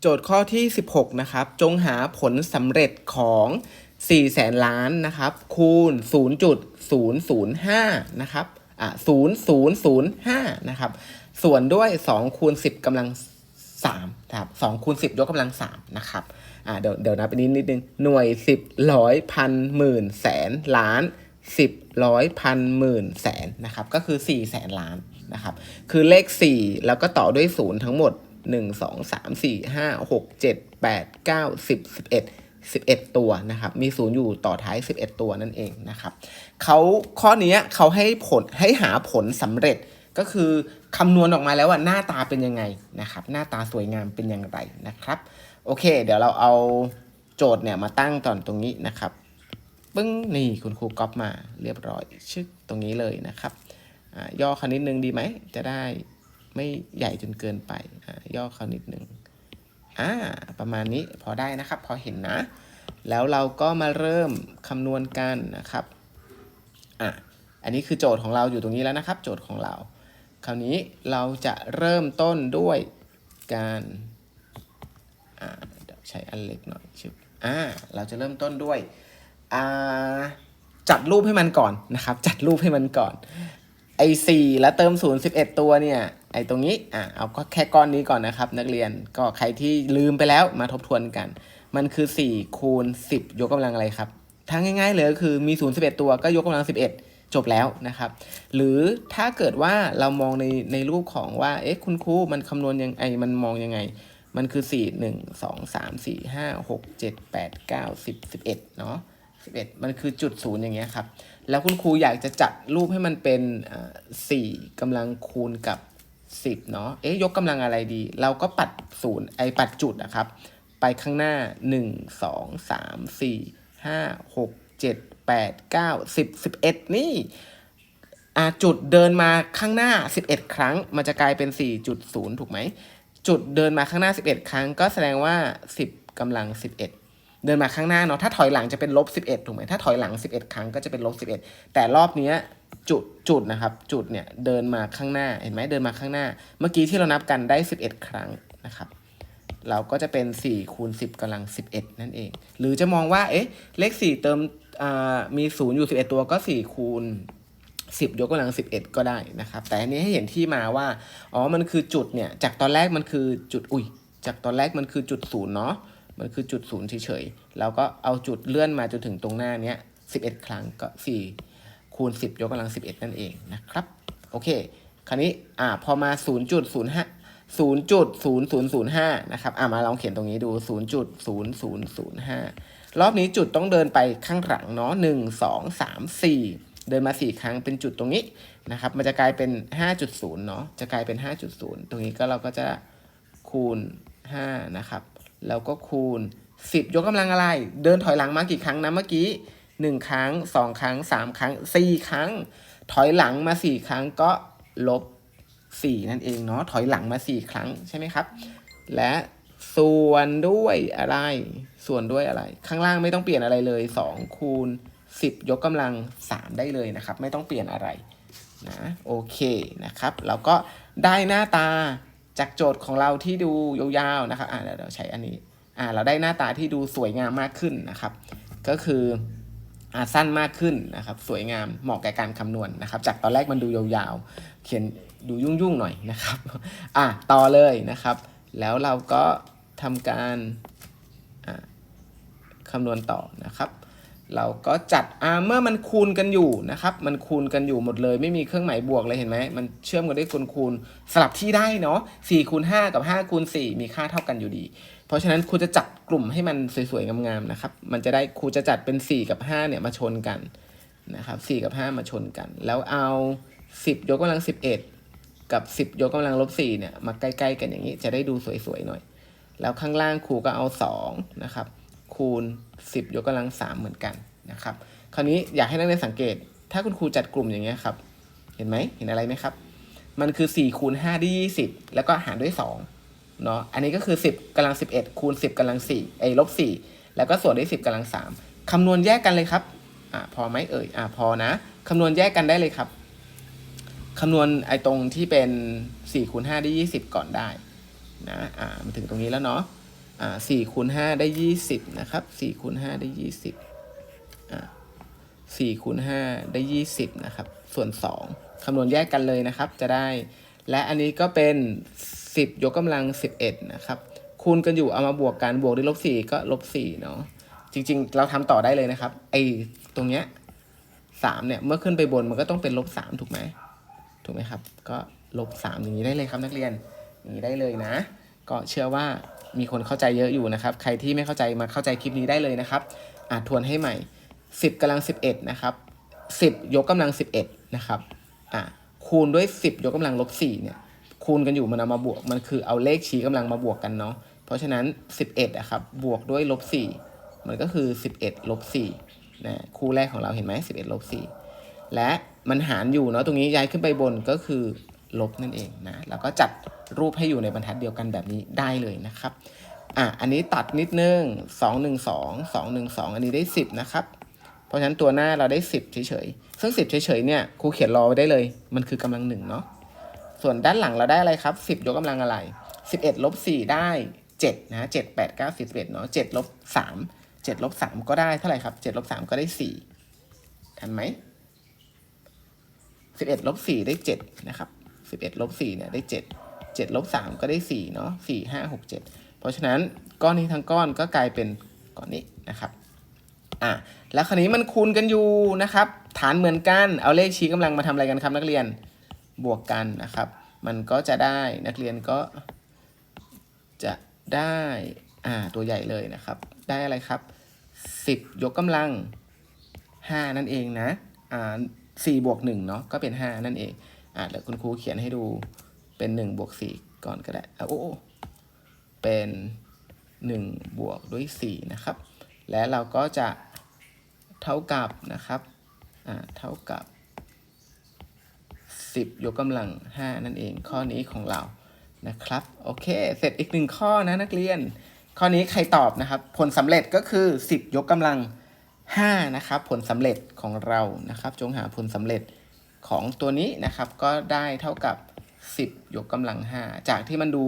โจทย์ข้อที่ 16 นะครับ จงหาผลสำเร็จของ4แสนล้านนะครับ คูณ 0.005 นะครับอะ0005 นะครับ ส่วนด้วย 2 คูณ 10กำลัง3นะครับ2คูณ10 ยกกำลัง 3 นะครับอ่าเดี๋ยวเดี๋ยวนับไปนิดนิดนึง หน่วย 10ร้อยพันหมื่นแสนล้าน 10ร้อยพันหมื่นแสนนะครับ ก็คือ 4 แสนล้านนะครับ คือเลข 4 แล้วก็ต่อด้วย 0 ทั้งหมด 1 2 3 4 5 6 7 8 9 10 11 11 ตัวนะครับ มีศูนย์อยู่ต่อท้าย 11 ตัวนั่นเองนะครับเขาข้อนี้เขาให้ผลให้หาผลสำเร็จก็คือคำนวณออกมาแล้วว่าหน้าตาเป็นยังไงนะครับ หน้าตาสวยงามเป็นอย่างไรนะครับ โอเค เดี๋ยวเราเอาโจทย์เนี่ยมาตั้งตอนตรงนี้นะครับปึ้งนี่คุณครูก๊อปมาเรียบร้อย ชึกตรงนี้เลยนะครับย่อเขานิดนึงดีไหมจะได้ ไม่ใหญ่จนเกินไปอ่าย่อเขานิดหนึ่งอ่าประมาณนี้พอได้นะครับ พอเห็นนะ แล้วเราก็มาเริ่มคำนวณกันนะครับอะอันนี้คือโจทย์ของเราอยู่ตรงนี้แล้วนะครับ โจทย์ของเรา คราวนี้เราจะเริ่มต้นด้วยการอ่าใช้อันเล็กหน่อยชึบอ่าเราจะเริ่มต้นด้วยอ่าจัดรูปให้มันก่อนนะครับ จัดรูปให้มันก่อนไอ้สี่แล้วเติมศูนย์สิบเอ็ดตัวเนี่ย อ้ตรงนี้อะเอาก็แค่ก้อนนี้ก่อนนะครับ นักเรียนก็ใครที่ลืมไปแล้วมาทบทวนกัน มันคือสี่คูณสิบยกกำลังอะไรครับทั้งง่ายๆเลยก็คือมีศูนย์สิบเอ็ดตัวก็ยกกำลังสิบเอ็ดจบแล้วนะครับ หรือถ้าเกิดว่าเรามองในในรูปของว่าเอ๊ะคุณครูมันคำนวณยังไงมันมองยังไง มันคือสี่หนึ่งสองสามสี่ห้าหกเจ็ดแปดเก้าสิบสิบเอ็ดเนาะสิบเอ็ดมันคือจุดศูนย์อย่างเงี้ยครับ แล้วคุณครูอยากจะจัดรูปให้มันเป็นสี่กำลังคูณกับ สิบเนาะ เอ๊ะยกกำลังอะไรดี เราก็ปัดศูนย์ไอปัดจุดนะครับ ไปข้างหน้าหนึ่งสองสามสี่ห้าหกเจ็ดแปดเก้าสิบสิบเอ็ดนี่อาจุดเดินมาข้างหน้า 11 ครั้ง มันจะกลายเป็น 4.0 ถูกไหม จุดเดินมาข้างหน้า 11 ครั้ง ก็แสดงว่า 10กำลัง 11 เดินมาข้างหน้าเนาะถ้าถอยหลังจะเป็นลบ11ถูกไหมถ้าถอยหลัง11ครั้งก็จะเป็นลบ11แต่รอบนี้จุดจุดนะครับ จุดเนี่ยเดินมาข้างหน้าเห็นไหมเดินมาข้างหน้า เมื่อกี้ที่เรานับกันได้11ครั้งนะครับเราก็จะเป็น4คูณ10กำลัง 11 นั่นเอง หรือจะมองว่า เอ๊ะ เลข 4 เติมมี 0 อยู่ 11 ตัวก็ 4 คูณ 10 ยกกำลัง 11 ก็ได้นะครับ แต่อันนี้ให้เห็นที่มาว่า อ๋อ มันคือจุดเนี่ย จากตอนแรกมันคือจุด อุ้ย จากตอนแรกมันคือจุดศูนย์เนาะ มันคือจุดศูนย์เฉยๆแล้วก็เอาจุดเลื่อนมาจนถึงตรงหน้าเนี้ย11 ครั้งก็ 4 คูณ 10 ยกกำลัง 11 นั่นเองนะครับ โอเค คราวนี้อ่าพอมา 0.05 0.0005 นะครับ อ่ามาลองเขียนตรงนี้ดู 0.0005 รอบนี้จุดต้องเดินไปข้างหลังเนาะ 1 2 3 4 เดินมา 4 ครั้งเป็นจุดตรงนี้นะครับ มันจะกลายเป็น 5.0 เนาะ จะกลายเป็น 5.0 ตรงนี้ก็เราก็จะคูณ 5 นะครับ แล้วก็คูณ 10 ยกกำลังอะไร เดินถอยหลังมากี่ครั้งนะเมื่อกี้ 1 ครั้ง 2 ครั้ง 3 ครั้ง 4 ครั้ง ถอยหลังมา 4 ครั้งก็ลบ 4 นั่นเองเนาะถอยหลังมา 4 ครั้งใช่ไหมครับ และส่วนด้วยอะไร ส่วนด้วยอะไร ข้างล่างไม่ต้องเปลี่ยนอะไรเลย2คูณ10 ยกกำลัง 3 ได้เลยนะครับ ไม่ต้องเปลี่ยนอะไรนะโอเคนะครับเราก็ได้หน้าตา จากโจทย์ของเราที่ดูยาวๆนะครับอ่าเดี๋ยวเราใช้อันนี้อ่าเราได้หน้าตาที่ดูสวยงามมากขึ้นนะครับ ก็คืออ่าสั้นมากขึ้นนะครับ สวยงามเหมาะแก่การคำนวณนะครับ จากตอนแรกมันดูยาวๆ เขียนดูยุ่งๆหน่อยนะครับอะต่อเลยนะครับ แล้วเราก็ทำการคำนวณต่อนะครับ เราก็จัดอ่าเมื่อมันคูณกันอยู่นะครับ มันคูณกันอยู่หมดเลย ไม่มีเครื่องหมายบวกเลยเห็นไหม มันเชื่อมกันด้วยคูณคูณสลับที่ได้เนาะ4คูณ5กับ5คูณ4มีค่าเท่ากันอยู่ดี เพราะฉะนั้นครูจะจัดกลุ่มให้มันสวยๆ งามๆนะครับ มันจะได้ครูจะจัดเป็น4กับ5เนี่ยมาชนกันนะครับ4กับ5มาชนกัน แล้วเอา10ยกกำลัง11กับ10ยกกำลังลบ4เนี่ยมาใกล้ๆกันอย่างนี้จะได้ดูสวยๆหน่อย แล้วข้างล่างครูก็เอา2นะครับ คูณ 10 ยกกำลัง 3 เหมือนกันนะครับ คราวนี้อยากให้นักเรียนสังเกต ถ้าคุณครูจัดกลุ่มอย่างเงี้ยครับ เห็นไหมเห็นอะไรไหมครับ มันคือ 4 คูณ5ได้20 แล้วก็หารด้วย2เนาะ อันนี้ก็คือ 10กำลัง 11 คูณ 10กำลัง4ไอ้ลบ 4 แล้วก็ส่วนด้วย 10กำลัง 3คำนวณแยกกันเลยครับอ่าพอไหมเอ่ยอ่าพอนะคำนวณแยกกันได้เลยครับคำนวณไอ้ตรงที่เป็น4คูณ5ได้20 ก่อนได้นะอ่ามาถึงตรงนี้แล้วเนาะ อ่าสี่คูณห้าได้ยี่สิบนะครับสี่คูณห้าได้ยี่สิบอ่าสี่คูณห้าได้ยี่สิบนะครับ ส่วนสองคำนวณแยกกันเลยนะครับ จะได้ และอันนี้ก็เป็นสิบยกกำลังสิบเอ็ดนะครับคูณกันอยู่เอามาบวกกันบวกด้วยลบสี่ก็ลบสี่เนาะจริง ๆ เราทำต่อได้เลยนะครับ ไอ้ตรงเนี้ยสามเนี่ยเมื่อขึ้นไปบนมันก็ต้องเป็นลบสามถูกไหมถูกไหมครับ ก็ลบสามอย่างนี้ได้เลยครับนักเรียนอย่างนี้ได้เลยนะ ก็เชื่อว่ามีคนเข้าใจเยอะอยู่นะครับ ใครที่ไม่เข้าใจมาเข้าใจคลิปนี้ได้เลยนะครับอ่าทวนให้ใหม่ 10กำลัง 11 นะครับ 10 ยกกำลัง 11 นะครับ อ่าคูณด้วย 10 ยกกำลังลบ4เนี่ย คูณกันอยู่มันเอามาบวก มันคือเอาเลขชี้กำลังมาบวกกันเนาะ เพราะฉะนั้น 11อะครับ บวกด้วยลบ4มันก็คือ 11ลบ4นะ คู่แรกของเราเห็นไหม11ลบ4และมันหารอยู่เนาะ ตรงนี้ย้ายขึ้นไปบนก็คือ ลบนั่นเองนะแล้วก็จัดรูปให้อยู่ในบรรทัดเดียวกันแบบนี้ได้เลยนะครับอะอันนี้ตัดนิดนึง 2 1 2 2 1 2 อันนี้ได้ 10 นะครับ เพราะฉะนั้นตัวหน้าเราได้ 10 เฉยๆ ซึ่ง 10 เฉยๆเนี่ยครูเขียนรอไว้ได้เลย มันคือกำลังหนึ่งเนาะส่วนด้านหลังเราได้อะไรครับ 10 ยกกำลังอะไร 11ลบ4ได้ 7 นะ7 8 9 10 11เนาะ7ลบ3 7ลบ3ก็ได้เท่าไหร่ครับ7ลบ3ก็ได้4ทันไหม11ลบ4ได้7นะครับ 11ลบ4เนี่ยได้ 7 7ลบ3ก็ได้4เนาะ4 5 6 7 เพราะฉะนั้นก้อนนี้ทั้งก้อนก็กลายเป็นก้อนนี้นะครับอะแล้วคราวนี้มันคูณกันอยู่นะครับ ฐานเหมือนกันเอาเลขชี้กำลังมาทำอะไรกันครับนักเรียนบวกกันนะครับ มันก็จะได้นักเรียนก็จะได้อ่าตัวใหญ่เลยนะครับ ได้อะไรครับ 10 ยกกำลัง 5 นั่นเองนะอ่า4บวก1เนาะก็เป็น 5 นั่นเอง อ่าเดี๋ยวคุณครูเขียนให้ดูเป็น 1 บวก 4 ก่อนก็ได้อะโอ้เป็น 1 บวกด้วย 4 นะครับ และเราก็จะเท่ากับนะครับอ่าเท่ากับ 10 ยกกำลัง 5 นั่นเองข้อนี้ของเรานะครับ โอเค เสร็จอีกหนึ่งข้อนะนักเรียน ข้อนี้ใครตอบนะครับ ผลสำเร็จก็คือ 10 ยกกำลัง5นะครับ ผลสำเร็จของเรานะครับ จงหาผลสำเร็จ ของตัวนี้นะครับก็ได้เท่ากับ 10 ยกกำลัง 5 จากที่มันดู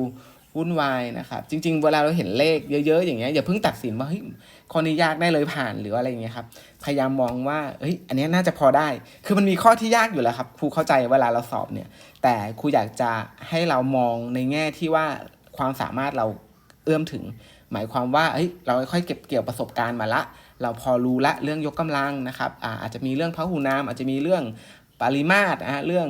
วุ่นวายนะครับ จริง ๆ เวลาเราเห็นเลขเยอะๆ อย่างเงี้ยอย่าเพิ่งตัดสินว่าเฮ้ยข้อนี้ยากได้เลยผ่านหรืออะไรอย่างเงี้ยครับพยายามมองว่าเฮ้ยอันนี้น่าจะพอได้ คือมันมีข้อที่ยากอยู่แล้วครับครูเข้าใจเวลาเราสอบเนี่ย แต่ครูอยากจะให้เรามองในแง่ที่ว่าความสามารถเราเอื้อมถึง หมายความว่าเฮ้ยเราค่อยๆเก็บเกี่ยวประสบการณ์มาละ เราพอรู้ละเรื่องยกกำลังนะครับอาอาจจะมีเรื่องพหุนามอาจจะมีเรื่อง ปริมาตรนะฮะเรื่อง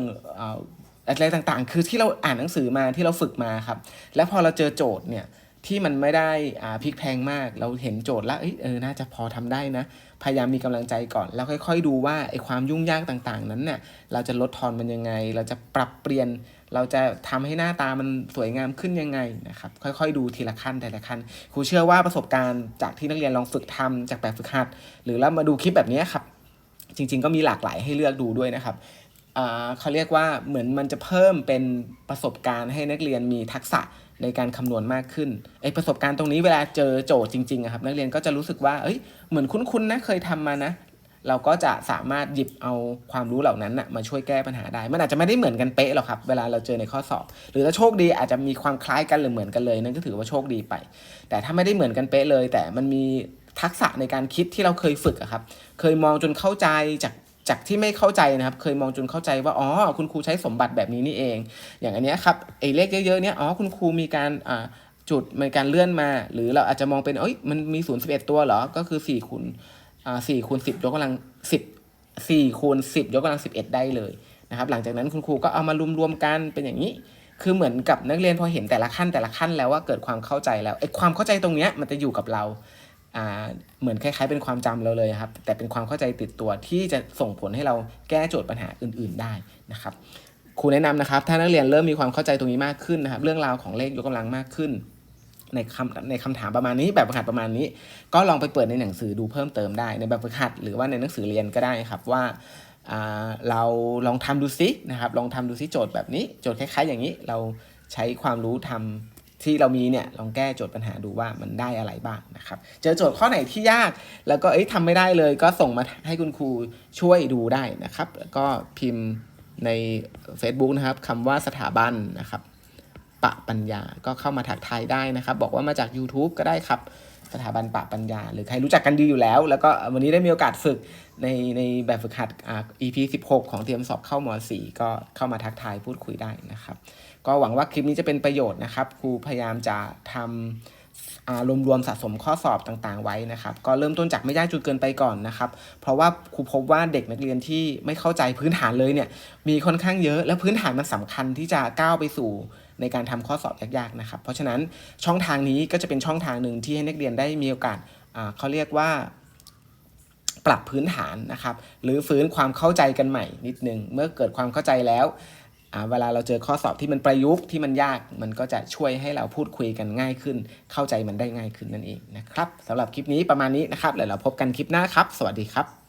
อะไรต่างๆ คือที่เราอ่านหนังสือมาที่เราฝึกมาครับ แล้วพอเราเจอโจทย์เนี่ยที่มันไม่ได้อ่าพลิกแพงมาก เราเห็นโจทย์แล้วเอเออน่าจะพอทำได้นะ พยายามมีกำลังใจก่อน แล้วค่อยๆดูว่าไอ้ความยุ่งยากต่างๆ นั้นเนี่ยเราจะลดทอนมันยังไง เราจะปรับเปลี่ยน เราจะทำให้หน้าตามันสวยงามขึ้นยังไงนะครับ ค่อยๆดูทีละขั้นแต่ละขั้นครูเชื่อว่าประสบการณ์จากที่นักเรียนลองฝึกทำจากแบบฝึกหัด หรือเรามาดูคลิปแบบนี้ครับ จริง ๆ ก็มีหลากหลายให้เลือกดูด้วยนะครับเขาเรียกว่าเหมือนมันจะเพิ่มเป็นประสบการณ์ให้นักเรียนมีทักษะในการคำนวณมากขึ้นไอประสบการณ์ตรงนี้เวลาเจอโจทย์จริงๆอะครับนักเรียนก็จะรู้สึกว่าเอ้ยเหมือนคุ้นๆนะเคยทำมานะ เราก็จะสามารถหยิบเอาความรู้เหล่านั้นนะมาช่วยแก้ปัญหาได้ มันอาจจะไม่ได้เหมือนกันเป๊ะหรอกครับเวลาเราเจอในข้อสอบ หรือถ้าโชคดีอาจจะมีความคล้ายกันหรือเหมือนกันเลยนั่นก็ถือว่าโชคดีไป แต่ถ้าไม่ได้เหมือนกันเป๊ะเลย แต่มันมี ทักษะในการคิดที่เราเคยฝึกอะครับ เคยมองจนเข้าใจจากจากที่ไม่เข้าใจนะครับ เคยมองจนเข้าใจว่าอ๋อคุณครูใช้สมบัติแบบนี้นี่เอง อย่างอันนี้ครับไอ้เลขเยอะๆเนี้ยอ๋อคุณครูมีการอ่าจุดมีการเลื่อนมา หรือเราอาจจะมองเป็นเอ้ยมันมีศูนย์สิบเอ็ดตัวเหรอ ก็คือสี่คูณอ่าสี่คูณสิบยกกำลังสิบสี่คูณสิบยกกำลังสิบเอ็ดได้เลยนะครับ หลังจากนั้นคุณครูก็เอามารวมๆกันเป็นอย่างนี้คือเหมือนกับนักเรียนพอเห็นแต่ละขั้นแต่ละขั้นแล้วว่าเกิดความเข้าใจแล้วไอ้ความเข้าใจตรงเนี้ยมันจะอยู่กับเรา เหมือนคล้ายๆเป็นความจำเราเลยครับ แต่เป็นความเข้าใจติดตัวที่จะส่งผลให้เราแก้โจทย์ปัญหาอื่น ๆได้นะครับครูแนะนำนะครับ ถ้านักเรียนเริ่มมีความเข้าใจตรงนี้มากขึ้นนะครับ เรื่องราวของเลขยกกำลังมากขึ้น ในคำในคำถามประมาณนี้แบบฝึกหัดประมาณนี้ ก็ลองไปเปิดในหนังสือดูเพิ่มเติมได้ ในแบบฝึกหัดหรือว่าในหนังสือเรียนก็ได้ครับว่าอ่าเราลองทำดูซินะครับ ลองทำดูซิโจทย์แบบนี้ โจทย์คล้ายๆ อย่างนี้เราใช้ความรู้ทำ ที่เรามีเนี่ยลองแก้โจทย์ปัญหาดูว่ามันได้อะไรบ้างนะครับ เจอโจทย์ข้อไหนที่ยาก แล้วก็เอ้ยทำไม่ได้เลยก็ส่งมาให้คุณครูช่วยดูได้นะครับ แล้วก็พิมพ์ใน Facebook นะครับคำว่าสถาบันนะครับ ปะปัญญาก็เข้ามาถักทายได้นะครับ บอกว่ามาจาก YouTube ก็ได้ครับ สถาบันปะปัญญา หรือใครรู้จักกันดีอยู่แล้ว แล้วก็วันนี้ได้มีโอกาสฝึกในในแบบฝึกหัดอ่า EP 16 ของเตรียมสอบเข้าม .4 ก็เข้ามาทักทายพูดคุยได้นะครับ ก็หวังว่าคลิปนี้จะเป็นประโยชน์นะครับ ครูพยายามจะทำอารวมรวมๆสะสมข้อสอบต่างๆ ไว้นะครับ ก็เริ่มต้นจากไม่ยากจนเกินไปก่อนนะครับ เพราะว่าครูพบว่าเด็กนักเรียนที่ไม่เข้าใจพื้นฐานเลยเนี่ยมีค่อนข้างเยอะ และพื้นฐานมันสำคัญที่จะก้าวไปสู่ ในการทำข้อสอบยากๆนะครับ เพราะฉะนั้นช่องทางนี้ก็จะเป็นช่องทางหนึ่งที่ให้นักเรียนได้มีโอกาสเขาเรียกว่าปรับพื้นฐานนะครับ หรือฟื้นความเข้าใจกันใหม่นิดนึง เมื่อเกิดความเข้าใจแล้วเวลาเราเจอข้อสอบที่มันประยุกต์ที่มันยากมันก็จะช่วยให้เราพูดคุยกันง่ายขึ้น เข้าใจมันได้ง่ายขึ้นนั่นเองนะครับสำหรับคลิปนี้ประมาณนี้นะครับแล้วเราพบกันคลิปหน้าครับ สวัสดีครับ